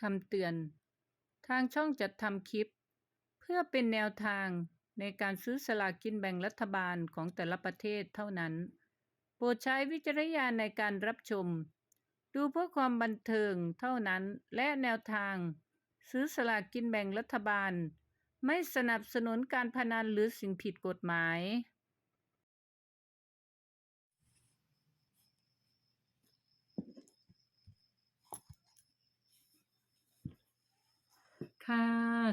คำเตือน ทางช่องจัดทำคลิป เพื่อเป็นแนวทางในการซื้อสลากกินแบ่งรัฐบาลของแต่ละประเทศเท่านั้น โปรดใช้วิจารณญาณในการรับชม ดูเพื่อความบันเทิงเท่านั้นและแนวทาง ซื้อสลากกินแบ่งรัฐบาล ไม่สนับสนุนการพนันหรือสิ่งผิดกฎหมาย ค่ะ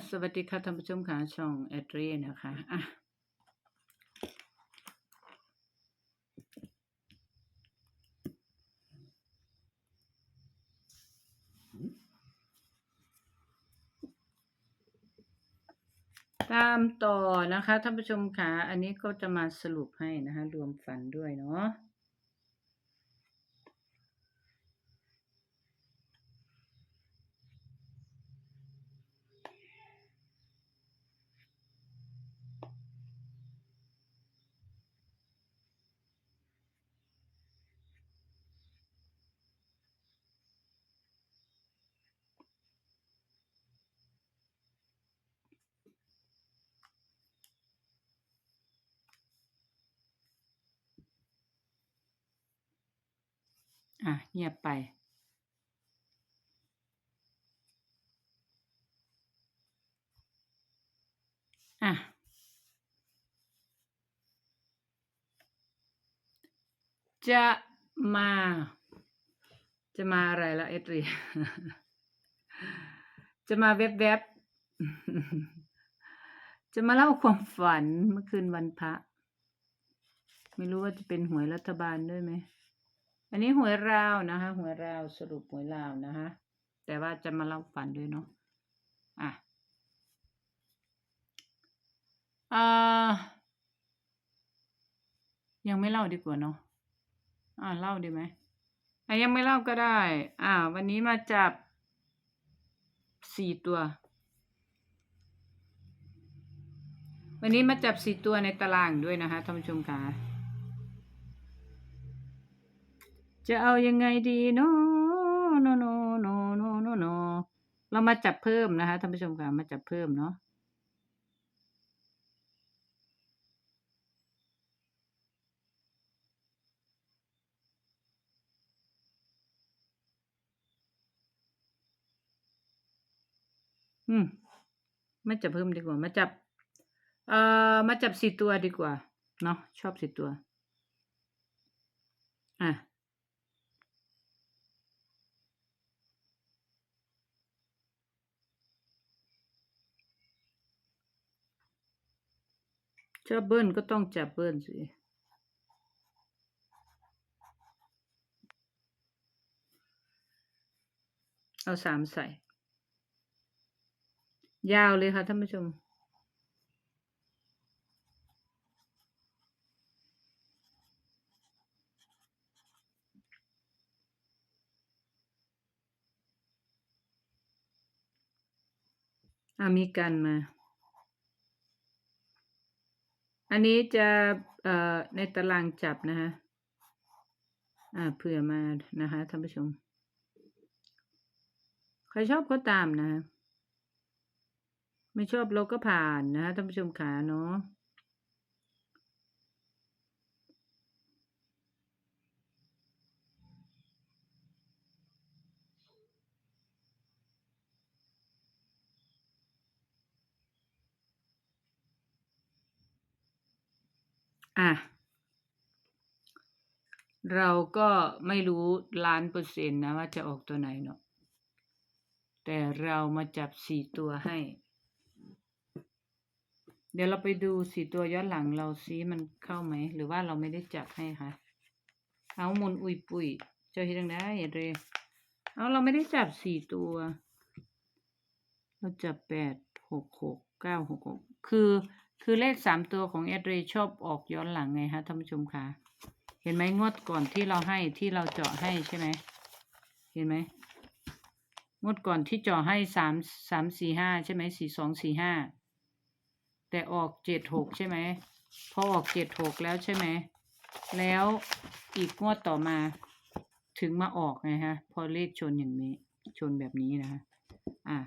สวัสดีค่ะท่านผู้ชมค่ะช่องแอดรีนะคะอะตามต่อนะคะท่านผู้ชมค่ะ อันนี้ก็จะมาสรุปให้นะคะ รวมฝันด้วยเนาะ อะเงียบไป อะจะมา จะมาอะไรละเอตรี จะมาเว็บเว็บจะมาเล่าความฝันเมื่อคืนวันพระ ไม่รู้ว่าจะเป็นหวยรัฐบาลด้วยไหม อันนี้หวยราวนะคะหวยราวสรุปหวยราวนะคะแต่ว่าจะมาเล่าฝันด้วยเนาะอะอ่ายังไม่เล่าดีกว่าเนาะอ่าเล่าดีไหมอะยังไม่เล่าก็ได้ อ่า วันนี้มาจับสี่ตัว วันนี้มาจับสี่ตัวในตารางด้วยนะคะท่านผู้ชมค่ะ จะเอายังไงดีเนาะโนโนโนโนโนโนเรามาจับเพิ่มนะคะท่านผู้ชมค่ะมาจับเพิ่มเนาะอืมมาจับเพิ่มดีกว่า มาจับ เอ่อ มาจับสี่ตัวดีกว่า เนาะชอบสี่ตัว อะ ชอบเบิ้ลก็ต้องจับเบิ้ลสิเอาสามใส่ ยาวเลยค่ะท่านผู้ชม อามีกันมา อันนี้จะเอ่อในตารางจับนะคะอ่าเผื่อมานะคะท่านผู้ชม ใครชอบก็ตามนะ ไม่ชอบเราก็ผ่านนะฮะท่านผู้ชมขาเนาะ อะ เราก็ไม่รู้ล้านเปอร์เซ็นต์นะว่าจะออกตัวไหนเนาะแต่เรามาจับสี่ตัวให้ เดี๋ยวเราไปดูสี่ตัวย้อนหลังเราซิมันเข้าไหม หรือว่าเราไม่ได้จับให้คะเอามุนอุยปุยเจ้าเฮ็ดจังได้เรเอาเราไม่ได้จับสี่ตัว เราจับแปดหกหกเก้าหกหกคือ คือเลขสามตัวของเอดเรชอบออกย้อนหลังไงฮะท่านผู้ชมคะเห็นไหมงวดก่อนที่เราให้ที่เราเจาะให้ใช่ไหมเห็นไหมงวดก่อนที่เจาะให้สามสามสี่ห้าใช่ไหมสี่สองสี่ห้าแต่ออกเจ็ดหกใช่ไหมพอออกเจ็ดหกแล้วใช่ไหมแล้วอีกงวดต่อมาถึงมาออกไงฮะ พอเลขชนอย่างนี้ ชนแบบนี้นะคะอะ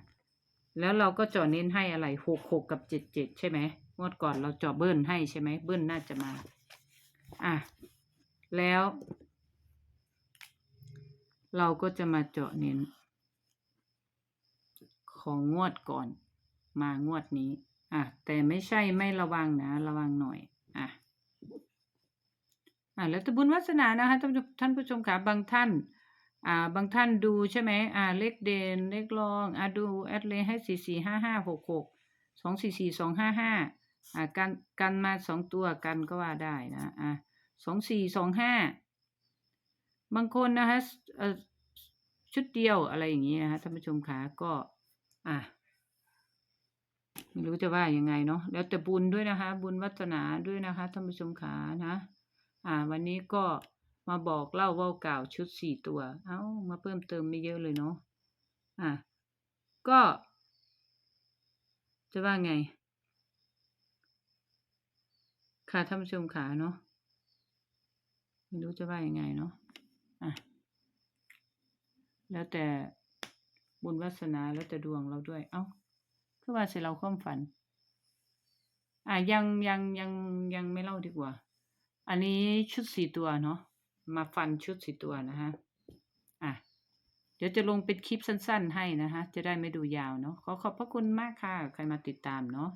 แล้วเราก็เจาะเน้นให้อะไรหกหกกับเจ็ดเจ็ดใช่ไหม งวดก่อนเราเจาะเบิ้ลให้ใช่ไหมเบิ้ลน่าจะมา อะ แล้ว เราก็จะมาเจาะเน้น ของงวดก่อน มางวดนี้ อะ แต่ไม่ใช่ไม่ระวังนะ ระวังหน่อย อะ อะ แล้วแต่บุญวาสนานะคะท่านผู้ชมท่านผู้ชมค่ะบางท่านอ่าบางท่านดูใช่ไหมอ่าเลขเด่นเลขรองอ่าดูแอดเลให้สี่สี่ห้าห้าหกหกสองสี่สี่สองห้าห้า อ่ากันกันมาสองตัวกันก็ว่าได้นะอ่าสองสี่สองห้าบางคนนะคะชุดเดียวอะไรอย่างนี้นะคะท่านผู้ชมค่ะก็ อะไม่รู้จะว่ายังไงเนาะแล้วแต่บุญด้วยนะคะ บุญวัฒนาด้วยนะคะท่านผู้ชมขานะ อ่า วันนี้ก็มาบอกเล่าว่ากล่าวชุดสี่ตัว เอ้ามาเพิ่มเติมไม่เยอะเลยเนาะอะก็ จะว่าไง ค่ะท่านผู้ชมขาเนาะไม่รู้จะว่ายังไงเนาะอะแล้วแต่บุญวาสนาแล้วแต่ดวงเราด้วย เอ้าคือว่าสิเราความฝัน อะยังยังยังยังไม่เล่าดีกว่า อันนี้ชุดสี่ตัวเนาะมาฟันชุดสี่ตัวนะฮะอะเดี๋ยวจะลงเป็นคลิปสั้น ๆ ให้นะคะจะได้ไม่ดูยาวเนาะขอขอบพระคุณมากค่ะ ใครมาติดตามเนาะ